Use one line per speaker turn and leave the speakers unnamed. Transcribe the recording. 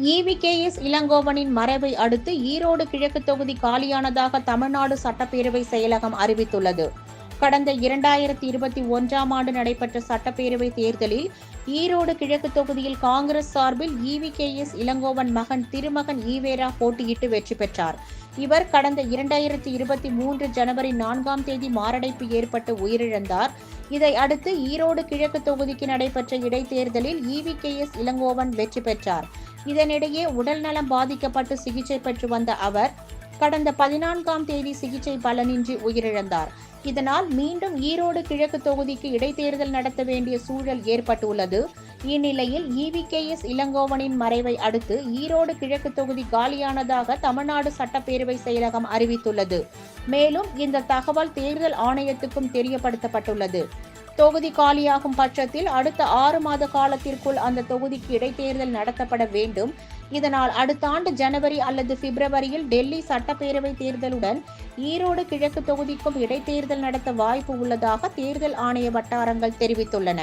EVKS இளங்கோவனின் மறைவை அடுத்து ஈரோடு கிழக்கு தொகுதி காலியானதாக தமிழ்நாடு சட்டப்பேரவை செயலகம் அறிவித்துள்ளது. கடந்த இரண்டாயிரத்தி இருபத்தி ஒன்றாம் ஆண்டு நடைபெற்ற சட்டப்பேரவை தேர்தலில் ஈரோடு கிழக்கு தொகுதியில் காங்கிரஸ் சார்பில் இவிகேஎஸ் இளங்கோவன் மகன் திருமகன் ஈவேரா போட்டியிட்டு வெற்றி பெற்றார். இவர் கடந்த இரண்டாயிரத்தி இருபத்தி மூன்று ஜனவரி நான்காம் தேதி மாரடைப்பு ஏற்பட்டு உயிரிழந்தார். இதை அடுத்து ஈரோடு கிழக்கு தொகுதிக்கு நடைபெற்ற இடைத்தேர்தலில் இவிகேஎஸ் இளங்கோவன் வெற்றி பெற்றார். இதனிடையே உடல்நலம் பாதிக்கப்பட்டு சிகிச்சை பெற்று வந்த அவர் கடந்த பதினான்காம் தேதி சிகிச்சை பலனின்றி உயிரிழந்தார். இதனால் மீண்டும் ஈரோடு கிழக்கு தொகுதிக்கு இடைத்தேர்தல் நடத்த வேண்டிய சூழல் ஏற்பட்டுள்ளது. இந்நிலையில் இவிகேஎஸ் இளங்கோவனின் மறைவை அடுத்து ஈரோடு கிழக்கு தொகுதி காலியானதாக தமிழ்நாடு சட்டப்பேரவை செயலகம் அறிவித்துள்ளது. மேலும் இந்த தகவல் தேர்தல் ஆணையத்துக்கும் தெரியப்படுத்தப்பட்டுள்ளது. தொகுதி காலியாகும் பட்சத்தில் அடுத்த ஆறு மாத காலத்திற்குள் அந்த தொகுதிக்கு இடைத்தேர்தல் நடத்தப்பட வேண்டும். இதனால் அடுத்த ஆண்டு ஜனவரி அல்லது பிப்ரவரியில் டெல்லி சட்டப்பேரவை தேர்தலுடன் ஈரோடு கிழக்கு தொகுதிக்கும் இடைத்தேர்தல் நடத்த வாய்ப்பு உள்ளதாக தேர்தல் ஆணைய வட்டாரங்கள் தெரிவித்துள்ளன.